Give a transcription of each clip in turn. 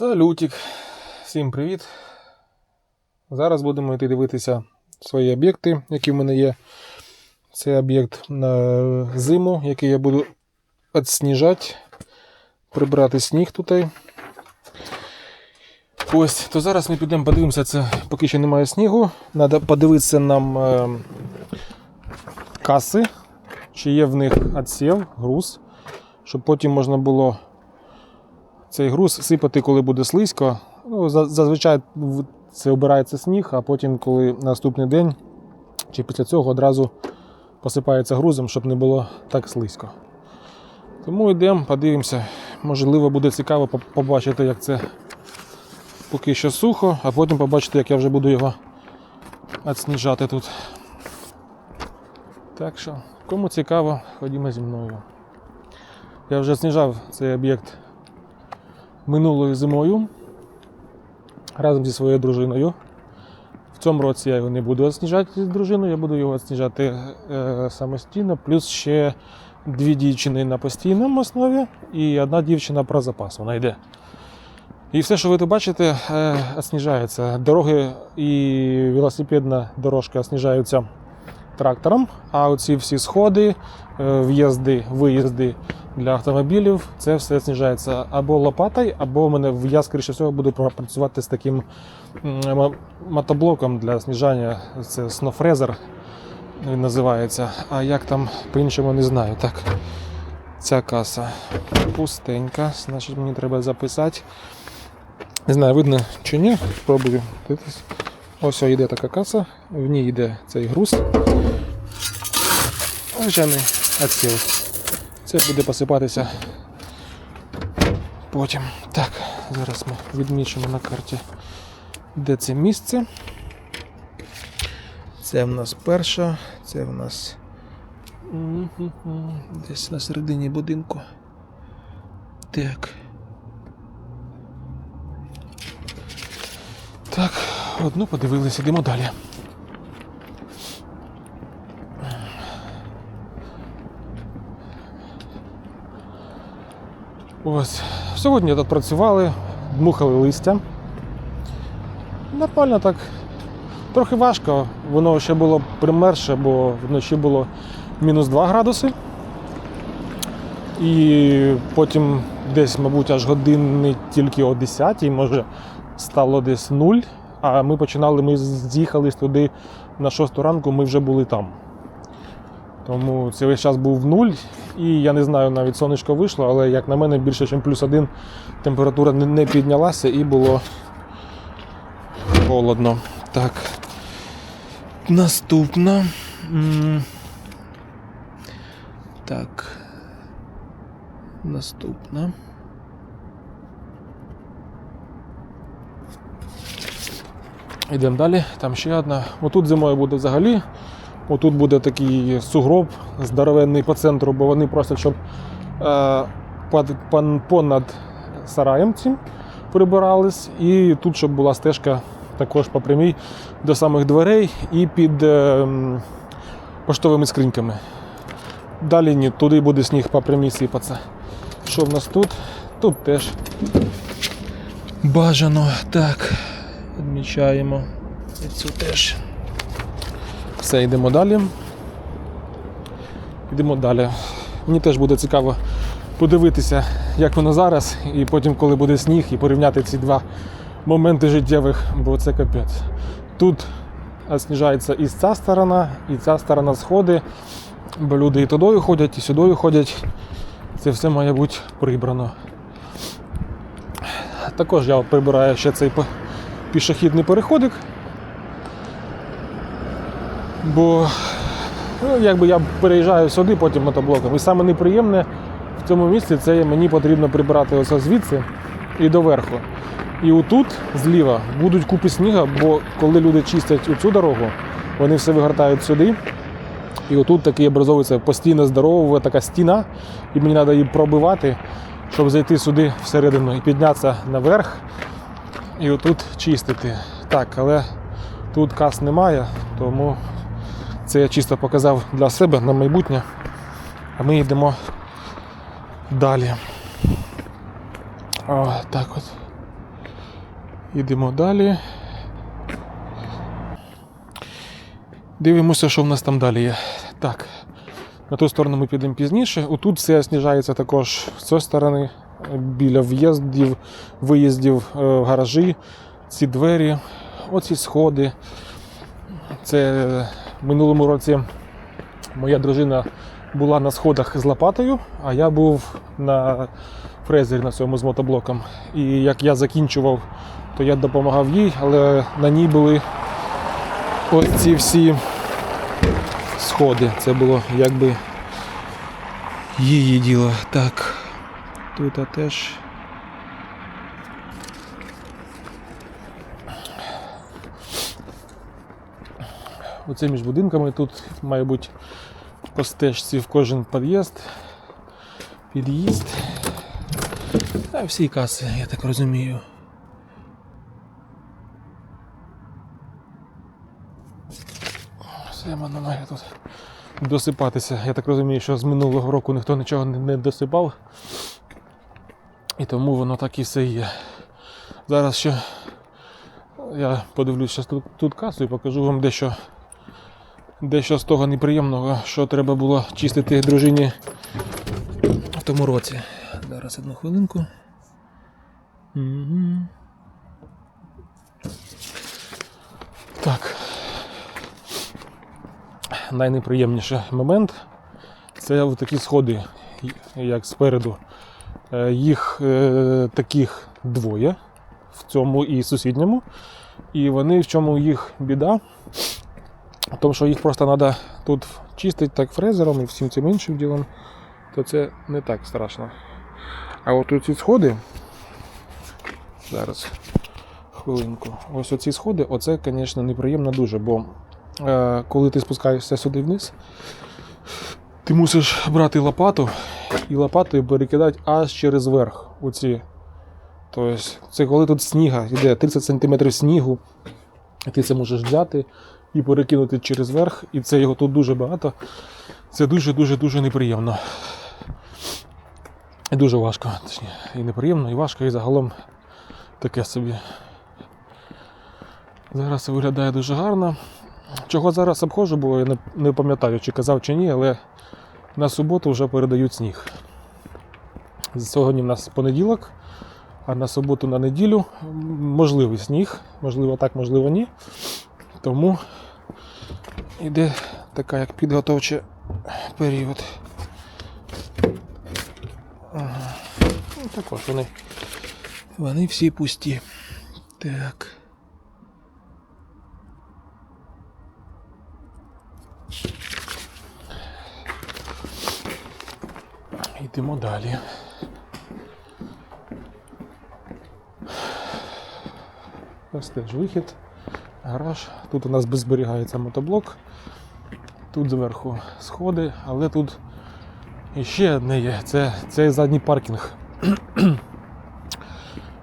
Салютик. Всім привіт. Зараз будемо йти дивитися свої об'єкти, які в мене є. Це об'єкт на зиму, який я буду відсніжати, прибрати сніг тут. Ось, то зараз ми підемо подивимося, це поки що немає снігу. Треба подивитися нам е, каси, чи є в них відсів, груз, щоб потім можна було цей груз сипати, коли буде слизько. Ну, зазвичай це обирається сніг, а потім, коли наступний день чи після цього одразу посипається грузом, щоб не було так слизько. Тому йдемо, подивимося. Можливо, буде цікаво побачити, як це поки що сухо, а потім побачити, як я вже буду його відсніжати тут. Так що, кому цікаво, ходімо зі мною. Я вже сніжав цей об'єкт минулою зимою разом зі своєю дружиною. В цьому році я його не буду сніжати з дружиною, я буду його сніжати е, самостійно, плюс ще дві дівчини на постійному основі і одна дівчина про запас. Вона йде. І все, що ви тут бачите, е, сніжається. Дороги і велосипедна дорожка сніжаються трактором, а оці всі сходи, е, в'їзди, виїзди для автомобілів, це все знижається або лопатою, або в мене я, скоріше всього, буду працювати з таким мотоблоком для сніжання. Це снофрезер він називається. А як там по-іншому не знаю. Так, ця каса пустенька, значить мені треба записати. Не знаю, видно чи ні, спробую. Дивитись. Ось йде така каса, в ній йде цей груз. Звичайний відсіл. Це буде посипатися потім. Так, зараз ми відмічимо на карті, де це місце. Це в нас перша, це в нас десь на середині будинку. Так. Так, одну подивилися, йдемо далі. Ось. Сьогодні тут працювали, дмухали листя. Нормально так. Трохи важко, воно ще було примерше, бо вночі було мінус 2 градуси. І потім десь, мабуть, аж години тільки о 10 може стало десь 0. А ми починали, ми з'їхали туди на 6 ранку, ми вже були там. Тому цей час був нуль, і я не знаю, навіть сонечко вийшло, але як на мене більше, ніж плюс один температура не піднялася і було холодно. Так. Наступна. Так. Наступна. Йдемо далі. Там ще одна. Отут зимою буде взагалі. Отут буде такий сугроб здоровенний по центру, бо вони просять, щоб е, понад сараєм цим прибирались. І тут, щоб була стежка також по прямій до самих дверей і під е, поштовими скриньками. Далі ні, туди буде сніг по прямій сипатися. Що в нас тут? Тут теж бажано. Так, відмічаємо. І цю теж. Все, йдемо далі. Йдемо далі. Мені теж буде цікаво подивитися, як воно зараз, і потім, коли буде сніг, і порівняти ці два моменти життєвих, бо це капець. Тут сніжається і ця сторона, і ця сторона сходи, бо люди і тудою ходять, і сюдою ходять. Це все має бути прибрано. Також я прибираю ще цей пішохідний переходик. Бо ну, якби я переїжджаю сюди, потім мотоблоком. І саме неприємне в цьому місці це мені потрібно прибирати оце звідси і доверху. І отут зліва будуть купи сніга, бо коли люди чистять оцю дорогу, вони все вигортають сюди. І отут такий образовується постійно здорова така стіна, і мені треба її пробивати, щоб зайти сюди всередину і піднятися наверх. І отут чистити. Так, але тут кас немає, тому це я чисто показав для себе на майбутнє. А ми йдемо далі. О, так от. Йдемо далі. Дивимося, що в нас там далі є. Так. На ту сторону ми підемо пізніше. Отут все сніжається також з цієї сторони, біля в'їздів, виїздів, е, гаражі, ці двері, оці сходи. Це минулому році моя дружина була на сходах з лопатою, а я був на фрезері на цьому з мотоблоком. І як я закінчував, то я допомагав їй, але на ній були ось ці всі сходи. Це було якби її діло. Так, тут теж. Оце між будинками тут має бути по стежці в кожен під'їзд. Під'їзд. Та всі каси, я так розумію. Все воно має тут досипатися. Я так розумію, що з минулого року ніхто нічого не- досипав. І тому воно так і все є. Зараз ще я подивлюсь тут, тут касу і покажу вам дещо, дещо з того неприємного, що треба було чистити дружині в тому році. Зараз одну хвилинку. Угу. Так. Найнеприємніший момент це такі сходи, як спереду. Е, Їх е, таких двоє в цьому і сусідньому. І вони в чому їх біда? В тому, що їх просто треба тут чистити так фрезером і всім цим іншим ділом, то це не так страшно. А от ці сходи. Зараз хвилинку. Ось оці сходи, оце, звісно, неприємно дуже, бо е, коли ти спускаєшся сюди вниз, ти мусиш брати лопату і лопатою перекидати аж через верх. Оці. Тобто, це коли тут сніга, йде 30 см снігу, ти це можеш взяти і перекинути через верх, і це його тут дуже багато. Це дуже-дуже дуже неприємно. І дуже важко. Точніше, і неприємно, і важко, і загалом таке собі. Зараз виглядає дуже гарно. Чого зараз обходжу, бо я не пам'ятаю, чи казав, чи ні, але на суботу вже передають сніг. Сьогодні в нас понеділок, а на суботу на неділю можливий сніг, можливо так, можливо ні. Тому йде така як підготовчий період. Ага. Ну, також вони, вони всі пусті. Так. Йдемо далі. Ось теж вихід, гараж. Тут у нас зберігається мотоблок. Тут зверху сходи, але тут іще одне є. Це, це задній паркінг.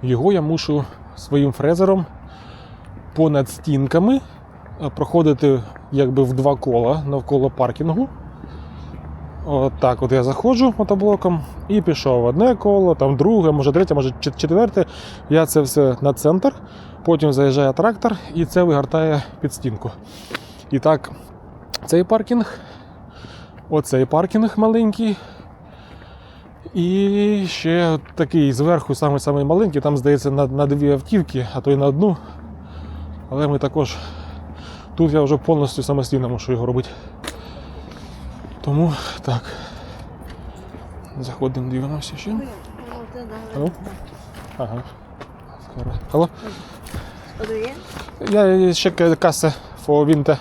Його я мушу своїм фрезером понад стінками е, проходити якби в два кола навколо паркінгу. От так от я заходжу мотоблоком і пішов одне коло, там друге, може третє, може четверте. Я це все на центр. Потім заїжджає трактор і це вигортає під стінку. І так, цей паркінг, оцей паркінг маленький. І ще такий зверху, самий самий маленький, там здається на, на дві автівки, а то й на одну. Але ми також. Тут я вже повністю самостійно мушу його робити. Тому так. Заходимо, дивимося ще. Алло? Ага. Алло? Я ще каса for winter.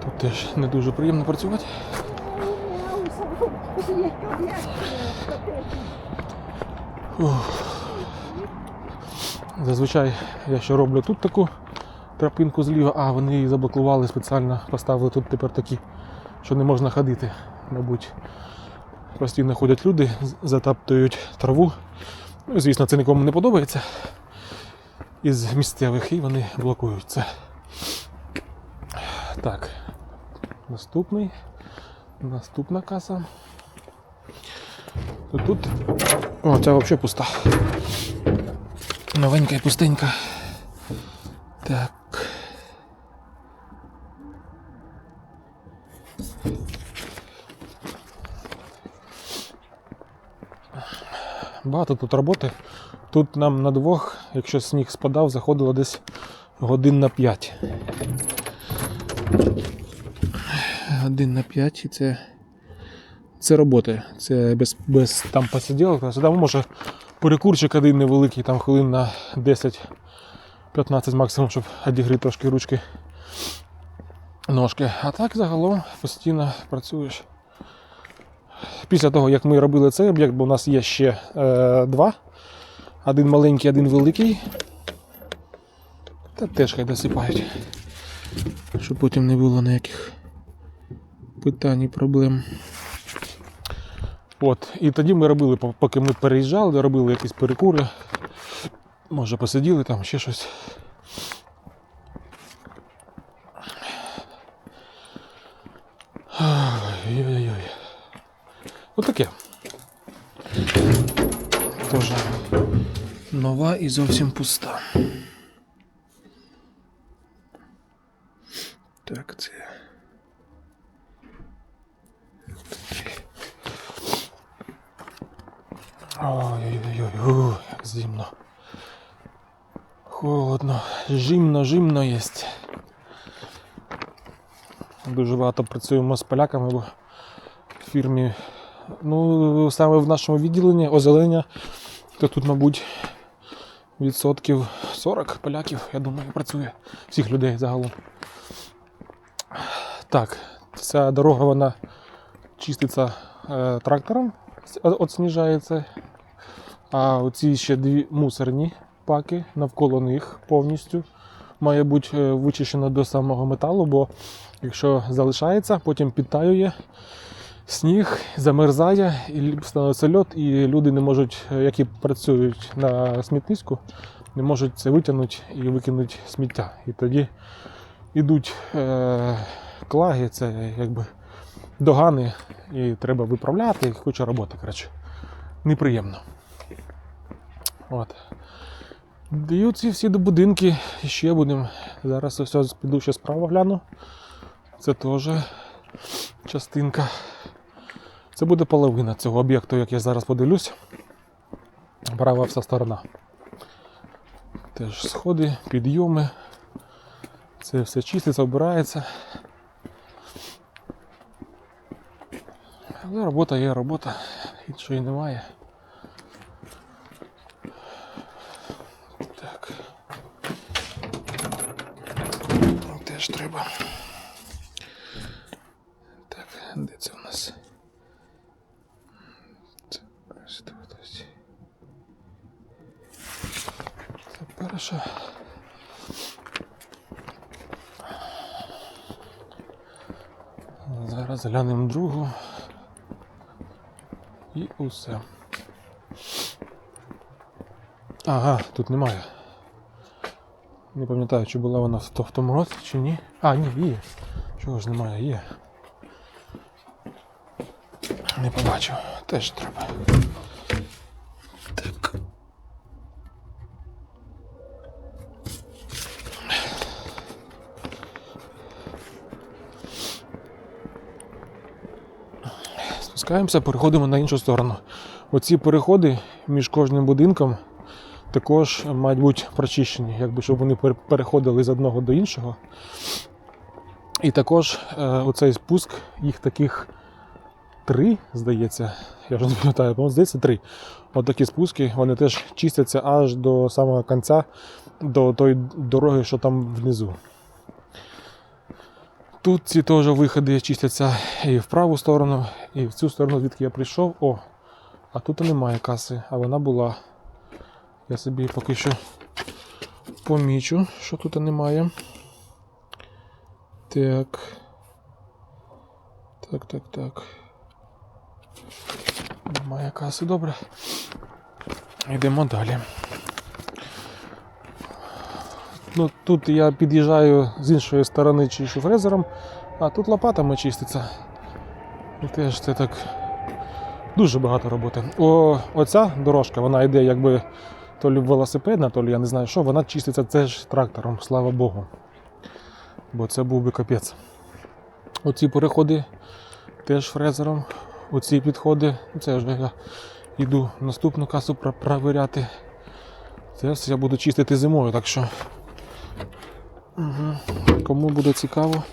Тут теж не дуже приємно працювати. Зазвичай я ще роблю тут таку тропинку зліва, а вони її заблокували спеціально, поставили тут тепер такі, що не можна ходити, мабуть. Постійно ходять люди, затаптують траву Ну, звісно, це нікому не подобається. Із місцевих і вони блокують це. Так. Наступний. Наступна каса. То тут. О, ця взагалі пуста. Новенька і пустенька. Так. Багато тут роботи. Тут нам на двох, якщо сніг спадав, заходило десь годин на 5. Годин на 5 і це. Це робота. Це без, без там посиділок. Там може перекурчик один невеликий, там хвилин на 10-15 максимум, щоб одігріти трошки ручки ножки. А так загалом постійно працюєш. Після того, як ми робили цей об'єкт, бо у нас є ще е, два. Один маленький, один великий. Та теж хай досипають. Щоб потім не було ніяких питань і проблем. От, і тоді ми робили, поки ми переїжджали, робили якісь перекури. Може посиділи там, ще щось. Ой-ой-ой. Ну таке. Тоже нова і зовсім пуста. Так, це. Ой-ой-ой, як зимно. Холодно, жимно, жимно є. Дуже багато працюємо з поляками, в фірмі, ну, саме в нашому відділенні озеленення, то тут, мабуть, відсотків 40 поляків, я думаю, працює. Всіх людей загалом. Так, ця дорога вона чиститься е, трактором, от сніжається. А оці ще дві мусорні паки навколо них повністю має бути е, вичищено до самого металу, бо якщо залишається, потім підтаює сніг, замерзає, і становиться льот, і люди не можуть, е, які працюють на смітниську, не можуть це витягнути і викинути сміття. І тоді йдуть е, клаги, це якби догани, і треба виправляти, і куча роботи. Коротше. Неприємно. От. І ці всі до будинки ще будемо. Зараз ось піду ще справа гляну. Це теж частинка. Це буде половина цього об'єкту, як я зараз подивлюсь. Права вся сторона. Теж сходи, підйоми. Це все чиститься, обирається. Але робота є робота, іншої немає. Так. Теж треба. Так, де це у нас? Це ось тут ось. Це перша. Зараз глянемо другу. І усе. Ага, тут немає. Не пам'ятаю, чи була вона в, то- в тому році, чи ні. А, ні, є. Чого ж немає, є. Не побачив. Теж треба. Спускаємося, переходимо на іншу сторону. Оці переходи між кожним будинком також мають бути прочищені, якби щоб вони переходили з одного до іншого. І також е, оцей спуск, їх таких три, здається, я вже не пам'ятаю, по здається, три. От такі спуски, вони теж чистяться аж до самого кінця, до тої дороги, що там внизу. Тут ці теж виходи чистяться і в праву сторону, і в цю сторону, звідки я прийшов. О, а тут немає каси, а вона була. Я собі поки що помічу, що тут немає. Так. Так, так, так. Немає каси, добре. Йдемо далі. Ну, тут я під'їжджаю з іншої сторони чищу фрезером, а тут лопатами чиститься. І теж це так дуже багато роботи. О, оця дорожка, вона йде якби то лі велосипедна, то лі я не знаю що, вона чиститься теж трактором, слава Богу. Бо це був би капець. Оці переходи теж фрезером. Оці підходи, це вже я йду наступну касу провіряти. Це все я буду чистити зимою, так що. Угу. Кому буде цікаво,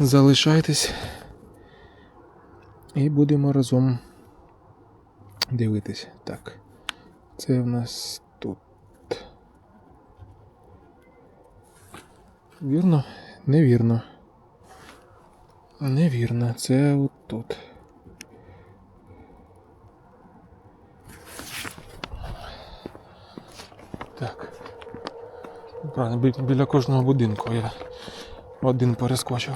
залишайтесь і будемо разом дивитись. Так. Це в нас тут. Вірно? Невірно. Невірно, це отут. Так. Правильно, бі- біля кожного будинку я один перескочив.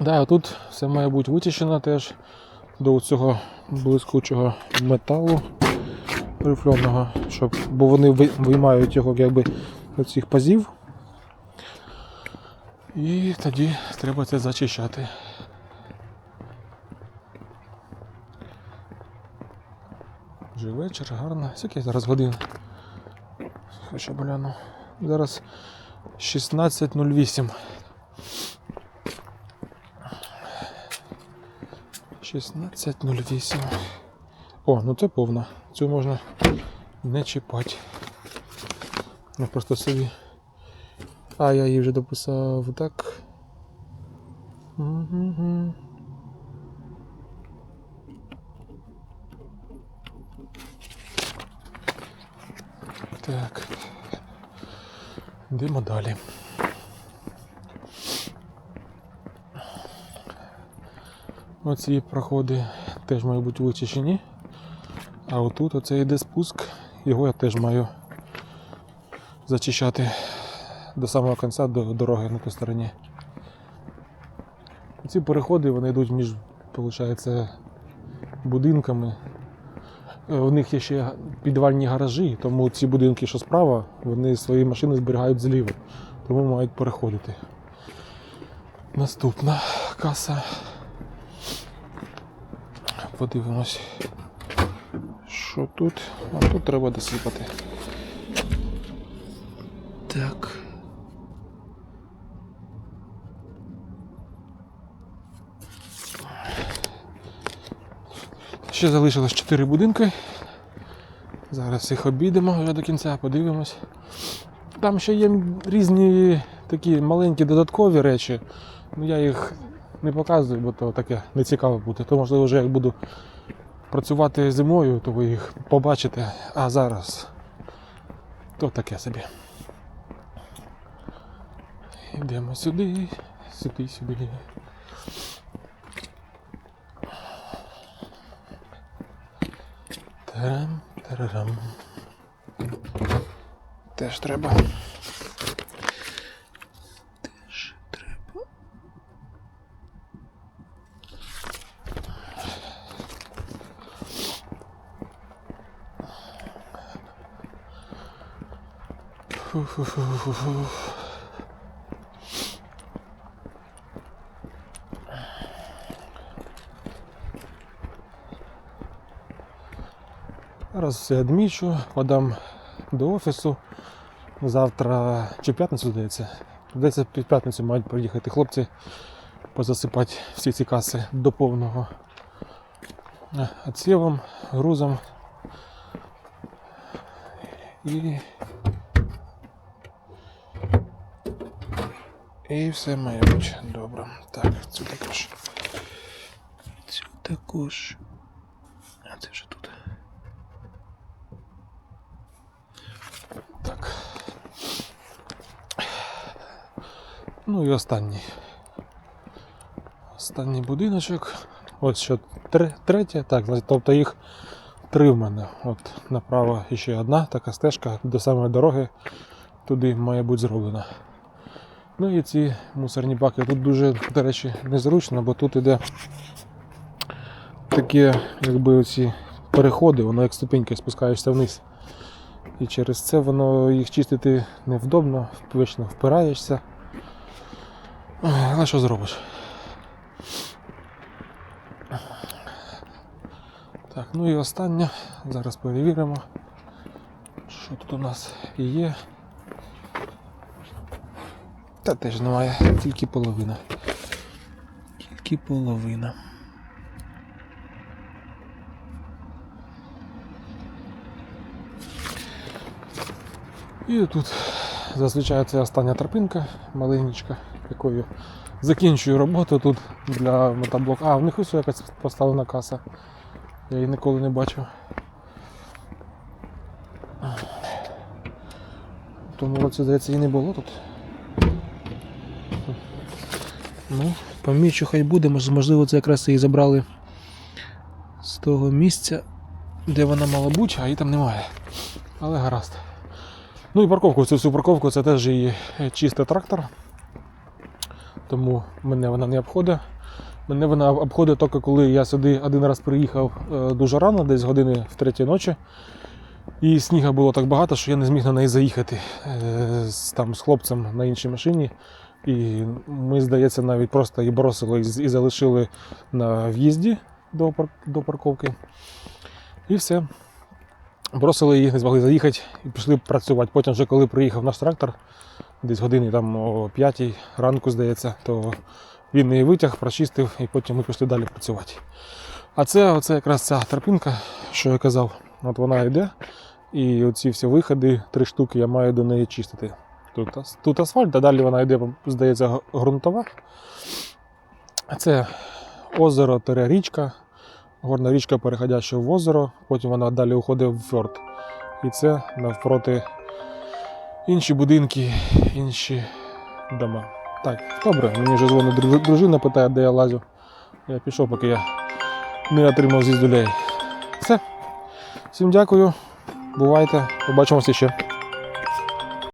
Да, тут все має бути вичищено теж до цього блискучого металу рифльоного, щоб, бо вони виймають його якби з цих пазів. І тоді треба це зачищати. Вже вечір, гарно. Скільки зараз годин? Хоча гляну. Зараз 16.08. 16.08. О, ну це повна. Цю можна не чіпати. Я просто собі. А, я її вже дописав так. Мгм. Так. Йдемо далі. Оці проходи теж мають бути вичищені. А отут оце йде спуск, його я теж маю зачищати до самого кінця до дороги на тій стороні. Ці переходи вони йдуть між, виходить, будинками. У них є ще підвальні гаражі, тому ці будинки, що справа, вони свої машини зберігають зліва, тому мають переходити. Наступна каса. Подивимось, що тут. А тут треба досипати. Так. Ще залишилось 4 будинки. Зараз їх обійдемо вже до кінця, подивимось. Там ще є різні такі маленькі додаткові речі. Ну я їх не показую, бо то таке не цікаво буде. То можливо вже як буду працювати зимою, то ви їх побачите. А зараз то таке собі. Йдемо сюди, сюди, сюди. Тарам, тарарам. Теж треба. Теж треба. Фу-фу-фу-фу-фу. Зараз все відмічу, подам до офісу. Завтра чи п'ятницю здається. Здається, в п'ятницю мають приїхати хлопці позасипати всі ці каси до повного е, грузом. І... І все має бути добре. Так, цю також. Цю також. А це вже тут. Так. Ну і останній. Останній будиночок. От що тре- третє. Так, тобто їх три в мене. От направо ще одна така стежка до самої дороги. Туди має бути зроблена. Ну і ці мусорні баки. Тут дуже, до речі, незручно, бо тут іде такі, якби оці переходи, воно як ступеньки спускаєшся вниз. І через це воно їх чистити невдобно, вечно впираєшся. Але що зробиш? Так, ну і останнє. Зараз перевіримо, що тут у нас є. Та теж немає, тільки половина. Тільки половина. І тут зазвичай це остання тропинка маленька, якою закінчую роботу тут для мотоблоку. А, в них ось якась поставлена каса. Я її ніколи не бачив. Тому році, здається, її не було тут. Ну, помічу, хай буде, можливо, це якраз її забрали з того місця, де вона мала бути, а її там немає. Але гаразд. Ну і парковку, цю всю парковку це теж її е, чистий трактор. Тому мене вона не обходить. Мене вона обходить тільки коли я сюди один раз приїхав е, дуже рано, десь години в третій ночі. І сніга було так багато, що я не зміг на неї заїхати е, там, з хлопцем на іншій машині. І ми, здається, навіть просто її бросили і залишили на в'їзді до парковки. І все. Бросили її, не змогли заїхати і пішли працювати. Потім, вже коли приїхав наш трактор, десь години там о 5 ранку, здається, то він її витяг, прочистив, і потім ми пішли далі працювати. А це оце якраз ця тропинка, що я казав, от вона йде. І оці всі виходи, три штуки, я маю до неї чистити. Тут, тут асфальт, а далі вона йде, здається, ґрунтова. Це озеро річка. Горна річка переходяща в озеро, потім вона далі уходить в фьорд. І це навпроти інші будинки, інші дома. Так, добре, мені вже дзвонить дружина, питає, де я лазю. Я пішов, поки я не отримав зіздулей. Все. Всім дякую. Бувайте. Побачимося ще.